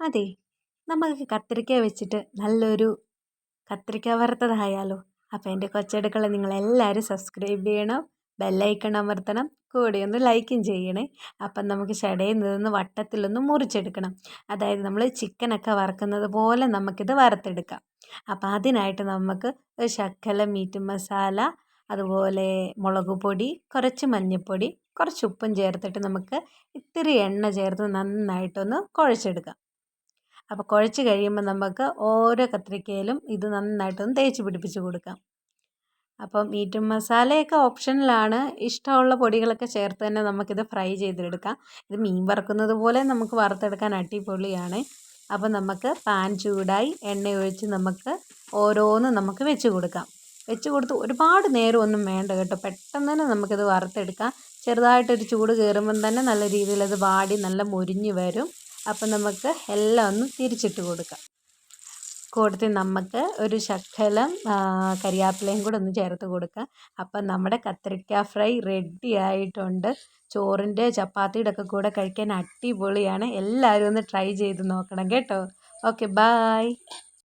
അതെ നമുക്ക് കത്തിരിക്ക വെച്ചിട്ട് നല്ലൊരു കത്തിരിക്ക വറുത്തതായാലോ. അപ്പോൾ എന്റെ കൊച്ചടുക്കള നിങ്ങളെല്ലാവരും സബ്സ്ക്രൈബ് ചെയ്യണം ബെല്ലൈക്കൺ അമർത്തണം കൂടെ ഒന്ന് ലൈക്കും ചെയ്യണേ. അപ്പം നമുക്ക് ഷടയിൽ നിന്ന് വട്ടത്തിലൊന്ന് മുറിച്ചെടുക്കണം. അതായത് നമ്മൾ ചിക്കനൊക്കെ വറുക്കുന്നത് പോലെ നമുക്കിത് വറുത്തെടുക്കാം. അപ്പം അതിനായിട്ട് നമുക്ക് ശക്കല മീറ്റ് മസാല അതുപോലെ മുളക് പൊടി കുറച്ച് മഞ്ഞൾപ്പൊടി കുറച്ച് ഉപ്പും ചേർത്തിട്ട് നമുക്ക് ഇത്തിരി എണ്ണ ചേർത്ത് നന്നായിട്ടൊന്ന് കുഴച്ചെടുക്കാം. അപ്പോൾ കുഴച്ച് കഴിയുമ്പോൾ നമുക്ക് ഓരോ കത്രിക്കയിലും ഇത് നന്നായിട്ടൊന്ന് തേച്ച് പിടിപ്പിച്ച് കൊടുക്കാം. അപ്പം മീറ്റ് മസാലയൊക്കെ ഓപ്ഷനിലാണ്. ഇഷ്ടമുള്ള പൊടികളൊക്കെ ചേർത്ത് തന്നെ നമുക്കിത് ഫ്രൈ ചെയ്തെടുക്കാം. ഇത് മീൻ വറുക്കുന്നത് പോലെ നമുക്ക് വറുത്തെടുക്കാൻ അടിപൊളിയാണ്. അപ്പം നമുക്ക് പാൻ ചൂടായി എണ്ണ ഒഴിച്ച് നമുക്ക് ഓരോന്ന് നമുക്ക് വെച്ച് കൊടുക്കാം. വെച്ച് കൊടുത്ത് ഒരുപാട് നേരം ഒന്നും വേണ്ട കേട്ടോ. പെട്ടെന്ന് തന്നെ നമുക്കിത് വറുത്തെടുക്കാം. ചെറുതായിട്ടൊരു ചൂട് കയറുമ്പം തന്നെ നല്ല രീതിയിൽ അത് വാടി നല്ല മൊരിഞ്ഞ് വരും. അപ്പം നമുക്ക് എല്ലാം ഒന്ന് തിരിച്ചിട്ട് കൊടുക്കാം. കൂടുതൽ നമുക്ക് ഒരു ശക്കലം കരിയാപ്പിലയും കൂടെ ഒന്ന് ചേർത്ത് കൊടുക്കാം. അപ്പം നമ്മുടെ കത്തിരിക്ക ഫ്രൈ റെഡി ആയിട്ടുണ്ട്. ചോറിന്റെ ചപ്പാത്തിയുടെ ഒക്കെ കൂടെ കഴിക്കാൻ അടിപൊളിയാണ്. എല്ലാവരും ഒന്ന് ട്രൈ ചെയ്ത് നോക്കണം കേട്ടോ. Okay bye